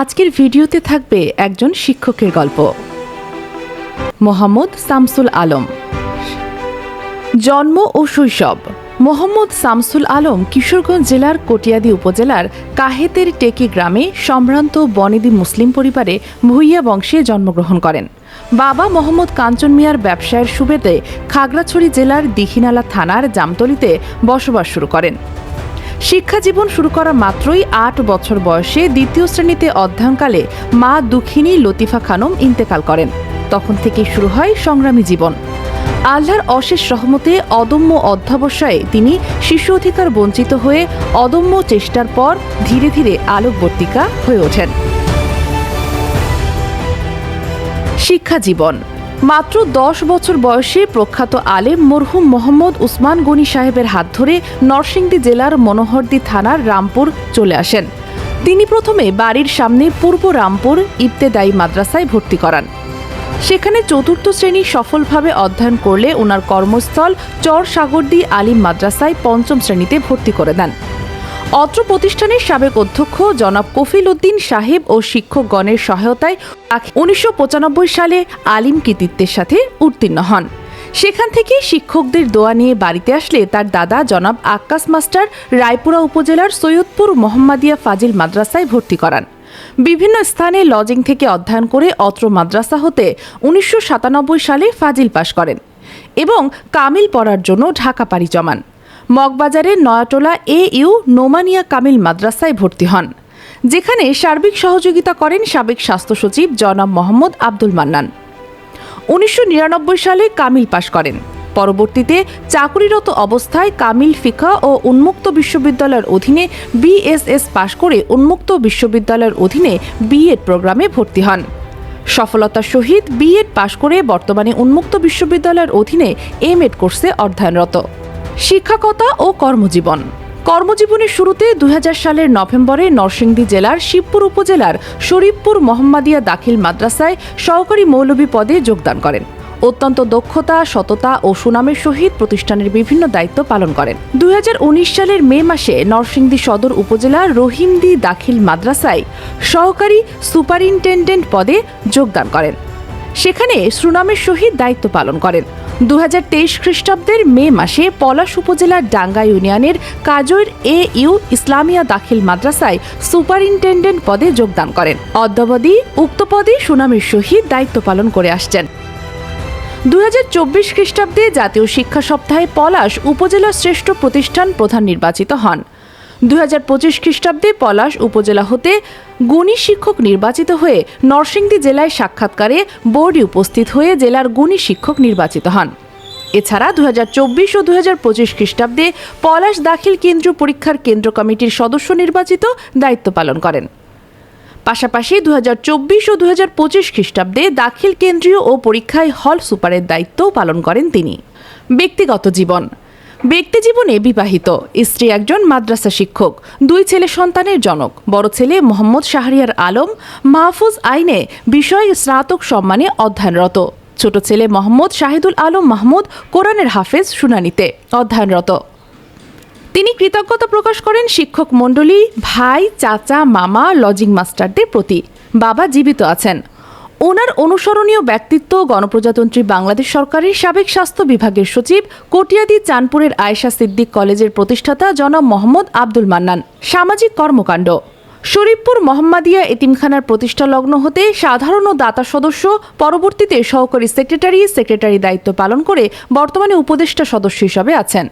আজকের ভিডিওতে থাকবে একজন শিক্ষকের গল্প। মোহাম্মদ শামসুল আলম। জন্ম ও শৈশব। মোহাম্মদ শামসুল আলম কিশোরগঞ্জ জেলার কটিয়াদি উপজেলার কাহেতের টেকি গ্রামে সম্ভ্রান্ত বনেদি মুসলিম পরিবারে ভুইয়া বংশে জন্মগ্রহণ করেন। বাবা মোহাম্মদ কাঞ্চন মিয়ার ব্যবসায়ের সুবেদে খাগড়াছড়ি জেলার দিঘিনালা থানার জামতলিতে বসবাস শুরু করেন। শিক্ষা জীবন শুরু করা মাত্রই আট বছর বয়সে দ্বিতীয় শ্রেণীতে অধ্যয়নকালে মা দুঃখিনী লতিফা খানম ইন্তেকাল করেন। তখন থেকেই শুরু হয় সংগ্রামী জীবন। আল্লাহর অশেষ রহমতে অদম্য অধ্যাবসায়ে তিনি শিশু অধিকার বঞ্চিত হয়ে অদম্য চেষ্টার পর ধীরে ধীরে আলোকবর্তিকা হয়ে ওঠেন। শিক্ষা জীবন মাত্র দশ বছর বয়সে প্রখ্যাত আলেম মরহুম মোহাম্মদ উসমান গনি সাহেবের হাত ধরে নরসিংদী জেলার মনোহরদী থানার রামপুর চলে আসেন। তিনি প্রথমে বাড়ির সামনে পূর্ব রামপুর ইবতেদায়ী মাদ্রাসায় ভর্তি করান। সেখানে চতুর্থ শ্রেণি সফলভাবে অধ্যয়ন করলে ওনার কর্মস্থল চর সাগরদী আলিম মাদ্রাসায় পঞ্চম শ্রেণীতে ভর্তি করে দেন। অত্র প্রতিষ্ঠানের সাবেক অধ্যক্ষ জনাব কফিল উদ্দিন সাহেব ও শিক্ষকগণের সহায়তায় উনিশশো পঁচানব্বই সালে আলিম কৃতিত্বের সাথে উত্তীর্ণ হন। সেখান থেকে শিক্ষকদের দোয়া নিয়ে বাড়িতে আসলে তার দাদা জনাব আক্কাস মাস্টার রায়পুরা উপজেলার সৈয়দপুর মোহাম্মদিয়া ফাজিল মাদ্রাসায় ভর্তি করান। বিভিন্ন স্থানে লজিং থেকে অধ্যয়ন করে অত্র মাদ্রাসা হতে উনিশশো সাতানব্বই সালে ফাজিল পাশ করেন এবং কামিল পড়ার জন্য ঢাকা পাড়ি জমান। মগবাজারের নয়াটোলা এ ইউ নোমানিয়া কামিল মাদ্রাসায় ভর্তি হন, যেখানে সার্বিক সহযোগিতা করেন সাবেক স্বাস্থ্য সচিব জনাব মোহাম্মদ আব্দুল মান্নান। উনিশশো নিরানব্বই সালে কামিল পাশ করেন। পরবর্তীতে চাকুরিরত অবস্থায় কামিল ফিকা ও উন্মুক্ত বিশ্ববিদ্যালয়ের অধীনে বিএসএস পাশ করে উন্মুক্ত বিশ্ববিদ্যালয়ের অধীনে বিএড প্রোগ্রামে ভর্তি হন। সফলতার সহিত বিএড পাশ করে বর্তমানে উন্মুক্ত বিশ্ববিদ্যালয়ের অধীনে এম এড কোর্সে অধ্যয়নরত। শিক্ষকতা ও কর্মজীবন। কর্মজীবনের শুরুতে দুই হাজার সালের নভেম্বরে নরসিংদী জেলার শিবপুর উপজেলার শরীফপুর মোহাম্মদিয়া দাখিল মাদ্রাসায় সহকারী মৌলভী পদে যোগদান করেন। অত্যন্ত দক্ষতা, সততা ও সুনামের সহিত প্রতিষ্ঠানের বিভিন্ন দায়িত্ব পালন করেন। দুই হাজার উনিশ সালের মে মাসে নরসিংদী সদর উপজেলার রহিমদি দাখিল মাদ্রাসায় সহকারী সুপারিনটেন্ডেন্ট পদে যোগদান করেন। সেখানে সুনামের সহিত দায়িত্ব পালন করেন। দু হাজার তেইশ খ্রিস্টাব্দের মে মাসে পলাশ উপজেলার ডাঙ্গা ইউনিয়নের কাজৈর এ ইউ ইসলামিয়া দাখিল মাদ্রাসায় সুপারিনটেন্ডেন্ট পদে যোগদান করেন। অদ্যাবধি উক্ত পদে সুনামের সহিত দায়িত্ব পালন করে আসছেন। দু হাজার চব্বিশ খ্রিস্টাব্দে জাতীয় শিক্ষা সপ্তাহে পলাশ উপজেলা শ্রেষ্ঠ প্রতিষ্ঠান প্রধান নির্বাচিত হন। দুই হাজার পঁচিশ খ্রিস্টাব্দে পলাশ উপজেলা হতে গুণী শিক্ষক নির্বাচিত হয়ে নরসিংদী জেলায় সাক্ষাৎকারে বোর্ডে উপস্থিত হয়ে জেলার গুণী শিক্ষক নির্বাচিত হন। এছাড়া দুই হাজার চব্বিশ ও দুই হাজার পঁচিশ খ্রিস্টাব্দে পলাশ দাখিল কেন্দ্রীয় পরীক্ষার কেন্দ্র কমিটির সদস্য নির্বাচিত দায়িত্ব পালন করেন। পাশাপাশি দুই হাজার চব্বিশ ও দু হাজার পঁচিশ খ্রিস্টাব্দে দাখিল কেন্দ্রীয় ও পরীক্ষায় হল সুপারের দায়িত্বও পালন করেন তিনি। ব্যক্তিগত জীবন ব্যক্তি জীবনে বিবাহিত। স্ত্রী একজন মাদ্রাসা শিক্ষক, দুই ছেলে সন্তানের জনক। বড় ছেলে মোহাম্মদ শাহরিয়ার আলম মাহফুজ আইনে বিষয় স্নাতক সম্মানে অধ্যয়নরত। ছোট ছেলে মোহাম্মদ শাহিদুল আলম মাহমুদ কোরআনের হাফেজ শুনানিতে অধ্যয়নরত। তিনি কৃতজ্ঞতা প্রকাশ করেন শিক্ষক মণ্ডলী, ভাই, চাচা, মামা, লজিং মাস্টারদের প্রতি। বাবা জীবিত আছেন। ওনার অনুসরণীয় ব্যক্তিত্ব গণপ্রজাতন্ত্রী বাংলাদেশ সরকারের সাবেক স্বাস্থ্য বিভাগের সচিব কটিয়াদি চাঁদপুরের আয়েশা সিদ্দিক কলেজের প্রতিষ্ঠাতা জনাব মোহাম্মদ আব্দুল মান্নান। সামাজিক কর্মকাণ্ড। শরীফপুর মোহাম্মদিয়া এতিমখানার প্রতিষ্ঠা লগ্ন হতে সাধারণ ও দাতা সদস্য পরবর্তীতে সহকারী সেক্রেটারি সেক্রেটারি দায়িত্ব পালন করে বর্তমানে উপদেষ্টা সদস্য হিসাবে আছেন।